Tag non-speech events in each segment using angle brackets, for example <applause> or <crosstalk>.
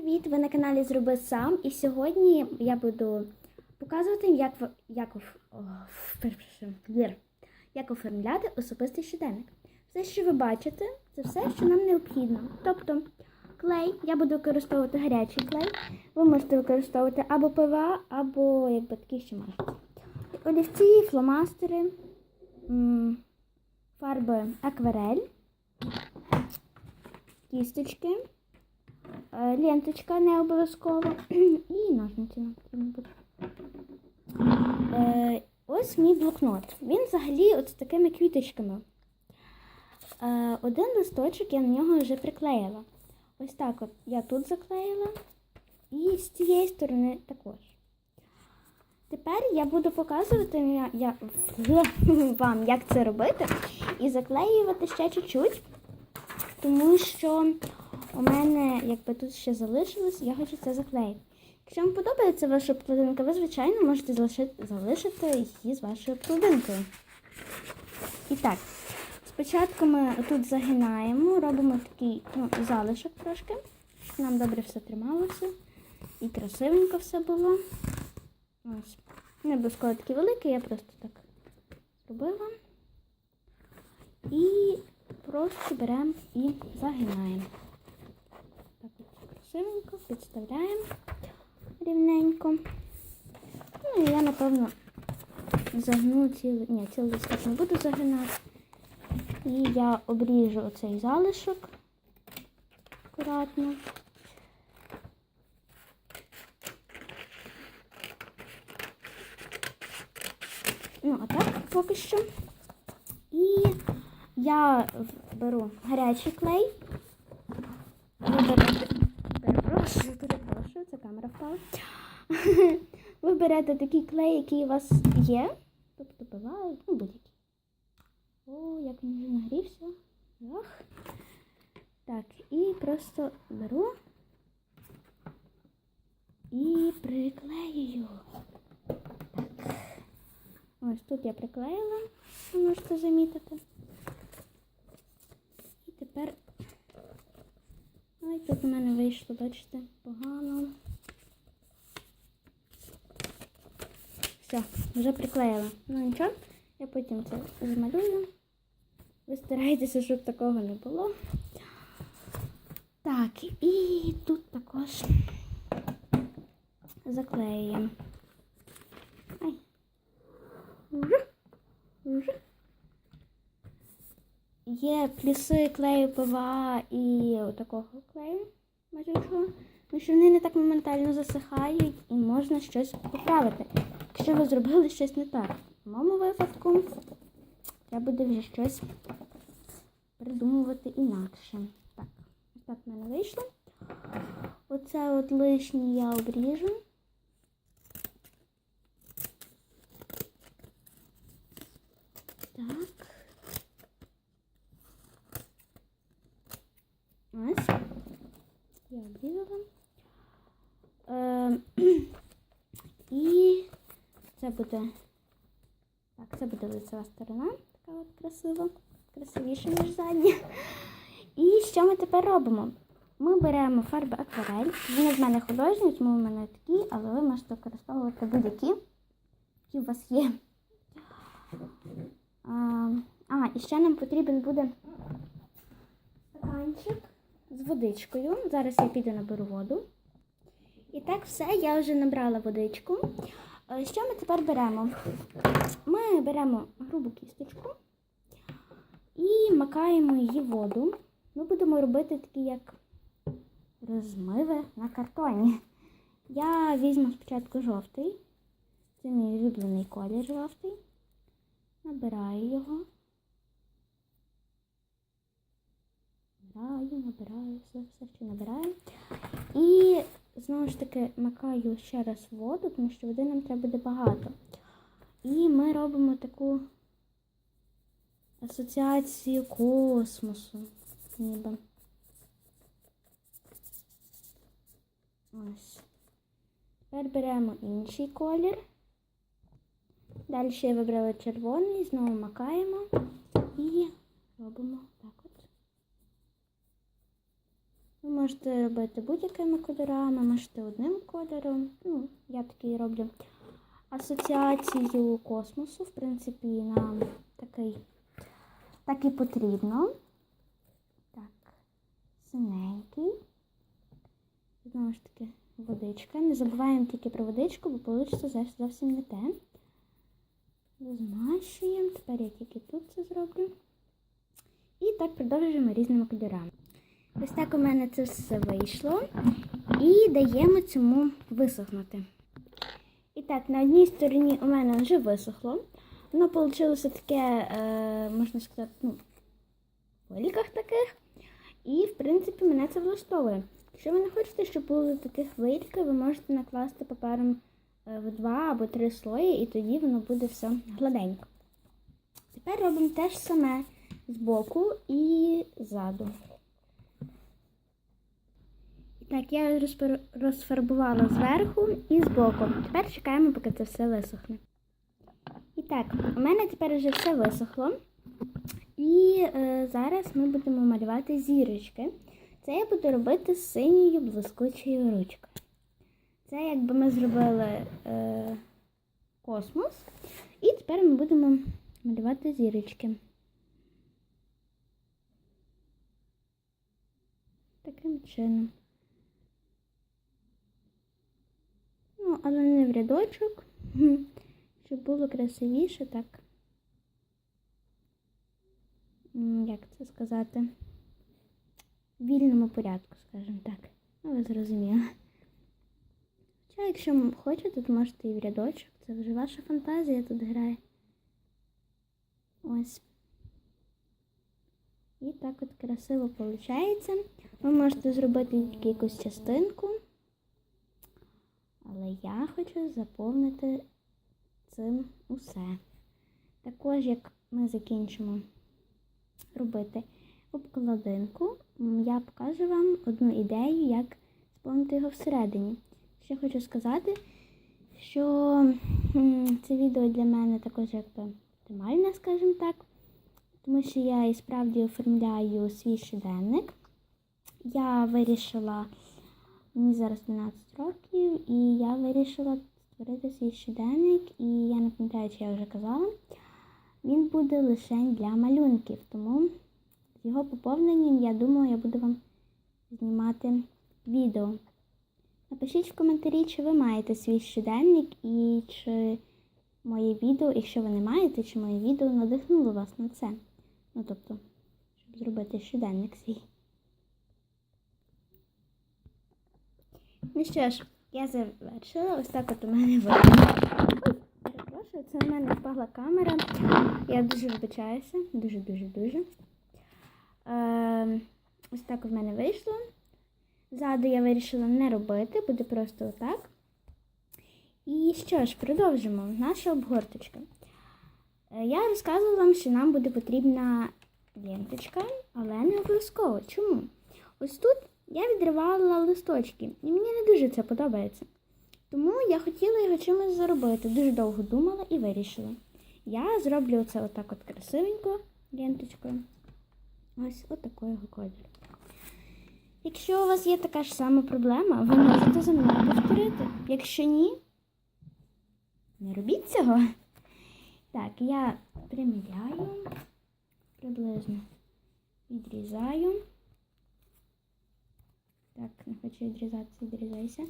Привіт! Ви на каналі Зроби сам. І сьогодні я буду показувати, як, як, як оформляти особистий щоденник. Все, що ви бачите, це все, що нам необхідно. Тобто клей, я буду використовувати гарячий клей. Ви можете використовувати або ПВА, або якби такі, що можете. Олівці, фломастери, фарби акварель, кісточки. Е, ленточка не обов'язково. <clears throat> І ножниці потрібно буде. Е, ось мій блокнот. Він взагалі от з такими квіточками. Е, один листочок я на нього вже приклеїла. Ось так от я тут заклеїла. І з цієї сторони також. Тепер я буду показувати я, я, <laughs> вам, як це робити, і заклеювати ще чуть-чуть, тому що у мене, якби тут ще залишилось, я хочу це заклеїти. Якщо вам подобається ваша обкладинка, ви, звичайно, можете залишити, залишити її з вашою обкладинкою. І так, спочатку ми тут загинаємо, робимо такий ну, залишок трошки, нам добре все трималося. І красивенько все було. Ось. Не обов'язково такий великий, я просто так зробила. І просто беремо і загинаємо. Красивенько підставляємо рівненько. Ну і я, напевно, загну цілий, ні, цілий листок не буду загинати. І я обріжу оцей залишок акуратно. Ну, а так поки що. І я беру гарячий клей. Ви берете, перепрошую, перепрошую, це камера впала. <laughs> Ви берете такий клей, який у вас є. Тобто бувають, ну будь-який. О, як він вже нагрівся. Ах. Так, і просто беру і приклеюю. Так. Ось тут я приклеїла, можете замітити. І тепер Ой, тут у мене вийшло, бачите, погано. Все, вже приклеїла. Ну нічого, я потім це змалюю. Ви старайтеся, щоб такого не було. Так, і тут також заклеюємо. Ай. Є плюси клею ПВА і такого клею матючого, тому що вони не так моментально засихають і можна щось поправити. Якщо ви зробили щось не так. В моєму випадку треба буде вже щось придумувати інакше. Так, ось так в мене вийшло. Оце от лишнє я обріжу. Так. Ось. Я обрізала. Е, <clears throat> це буде. Так, це буде лицева сторона. Така от красива. Красивіша, ніж задня. І що ми тепер робимо? Ми беремо фарби акварель. Вони в мене художні, тому в мене такі, але ви можете використовувати будь-які, які у вас є. А, а, і ще нам потрібен буде стаканчик з водичкою. Зараз я піду наберу воду. І так все, я вже набрала водичку. Е, Що ми тепер беремо? Ми беремо грубу кісточку і макаємо її воду. Ми будемо робити такі, як розмиви на картоні. Я візьму спочатку жовтий. Це мій улюблений колір жовтий. Набираю його. Набираю, набираю, все, все ще набираю. І знову ж таки макаю ще раз воду, тому що води нам треба буде багато. І ми робимо таку асоціацію космосу. Ніби. Ось. Тепер беремо інший колір. Далі я вибрала червоний, знову макаємо і робимо так. Ви можете робити будь-якими кольорами, можете одним кольором. Ну, я такий роблю асоціацію космосу. В принципі, нам такий, так і потрібно. Так, синенький. Знову ж таки, водичка. Не забуваємо тільки про водичку, бо вийде зовсім не те. Змащуємо. Тепер я тільки тут це зроблю. І так продовжуємо різними кольорами. Ось так у мене це все вийшло. І даємо цьому висохнути. І так, на одній стороні у мене вже висохло. Воно вийшло таке, е, можна сказати, ну, в великах таких. І, в принципі, мене це влаштовує. Якщо ви не хочете, щоб були таких вилки, ви можете накласти папером е, в два або три слої, і тоді воно буде все гладенько. Тепер робимо те ж саме з боку і ззаду. Так, я розфарбувала зверху і збоку. Тепер чекаємо, поки це все висохне. І так, у мене тепер вже все висохло. І е, зараз ми будемо малювати зірочки. Це я буду робити з синьою блискучою ручкою. Це якби ми зробили е, космос. І тепер ми будемо малювати зірочки. Таким чином. Ну, але не в рядочок, щоб було красивіше, так. Як це сказати? В вільному порядку, скажімо так. Ну, ви зрозуміли. Хоча, якщо хочете, то можете і в рядочок. Це вже ваша фантазія тут грає. Ось. І так от красиво виходить. Ви можете зробити тільки якусь частинку. Але я хочу заповнити цим усе. Також, як ми закінчимо робити обкладинку, я покажу вам одну ідею, як сповнити його всередині. Ще хочу сказати, що це відео для мене також якби оптимальне, скажімо так, тому що я і справді оформляю свій щоденник. Я вирішила, мені зараз 12 років, і я вирішила створити свій щоденник, і я не пам'ятаю, чи я вже казала. Він буде лише для малюнків, тому з його поповненням, я думаю, я буду вам знімати відео. Напишіть в коментарі, чи ви маєте свій щоденник і чи моє відео, якщо ви не маєте, чи моє відео надихнуло вас на це. Ну, тобто, щоб зробити щоденник свій. Ну що ж, я завершила. Ось так от у мене вийшло. Перепрошую, це у мене впала камера. Я дуже вибачаюся. Дуже-дуже дуже. Е, ось так в мене вийшло. Ззаду я вирішила не робити, буде просто отак. І що ж, продовжимо. Наша обгорточка. Е, Я розказувала вам, що нам буде потрібна ленточка, але не обов'язково. Чому? Ось тут я відривала листочки, і мені не дуже це подобається. Тому я хотіла його чимось заробити. Дуже довго думала і вирішила. Я зроблю це отак от красивенько ленточкою. Ось отакого кольору. Якщо у вас є така ж сама проблема, ви можете за мною повторити. Якщо ні, не робіть цього. Так, я приміряю, приблизно відрізаю. Так, не хочу відрізатися, відрізайся.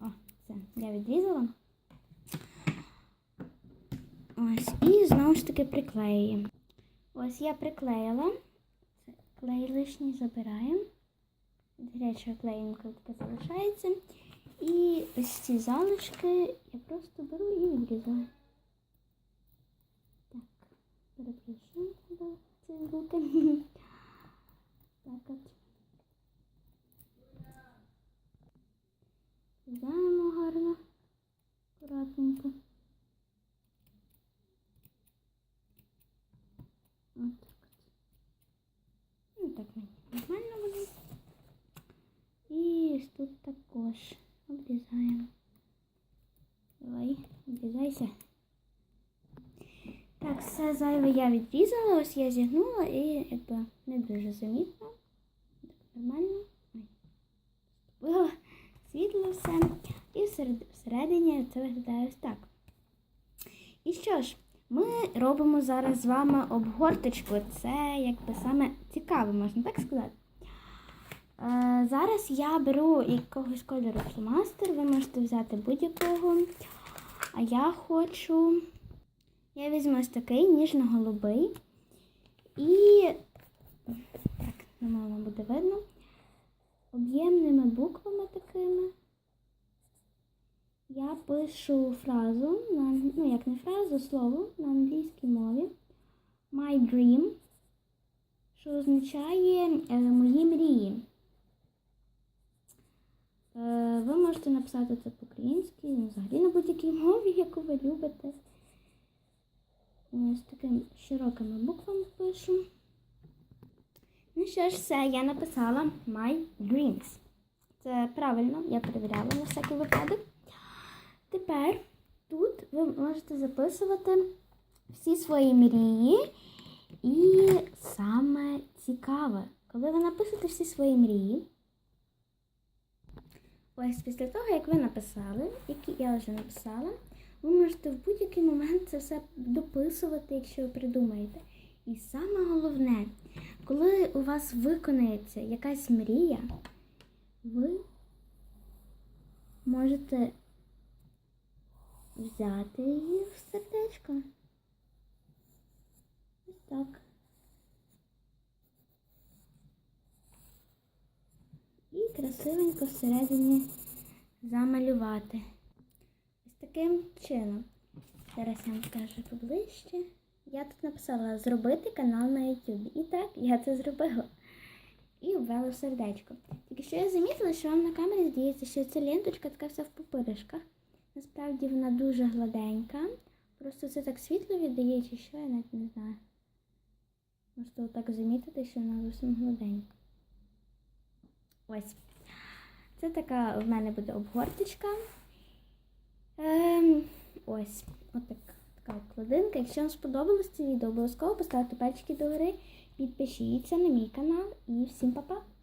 О, це я відрізала. Ось, і знову ж таки приклеюємо. Ось я приклеїла. Це клей лишній забираємо. Гарячого клеєнка таке залишається. І ось ці залишки я просто беру і відрізаю. Так, перепрошую до цієї руки. Так от. Знаємо гарно, акуратненько. От так от. Ну так мені нормально буде. І ось тут також Обрізайся. Я відрізала, ось я зігнула і якби не дуже замітно. Нормально. Вила світло все. І всеред- всередині це виглядає ось так. І що ж, ми робимо зараз з вами обгорточку. Це якби саме цікаво, можна так сказати. Е, зараз я беру якогось кольору фломастер, ви можете взяти будь-якого. А я хочу. Я візьму ось такий ніжно-голубий. І так, немало буде видно. Об'ємними буквами такими. Я пишу фразу, на, ну як не фразу, слово на англійській мові. My dream, що означає е, мої мрії. Е, ви можете написати це по-українськи, ну, взагалі на будь-якій мові, яку ви любите. Ось такими широкими буквами пишу. Ну що ж, все, я написала My Dreams. Це правильно, я перевіряла на всякий випадок. Тепер тут ви можете записувати всі свої мрії. І саме цікаве, коли ви напишете всі свої мрії. Ось після того, як ви написали, які я вже написала, ви можете в будь-який момент це все дописувати, якщо ви придумаєте. І саме головне, коли у вас виконається якась мрія, ви можете взяти її в сердечко. Ось так. І красивенько всередині замалювати. Таким чином. Зараз я вам покажу поближче. Я тут написала зробити канал на YouTube. І так, я це зробила. І ввела сердечко. Тільки що я замітила, що вам на камері здається, що ця ленточка така вся в пупиришках. Насправді вона дуже гладенька. Просто це так світло віддає, чи що, я навіть не знаю. Можете отак замітити, що вона зовсім гладенька. Ось. Це така в мене буде обгорточка. Ем, ось. Отак, така обкладинка. Якщо вам сподобалось це відео, обов'язково поставте пальчики догори, підпишіться на мій канал і всім па-па!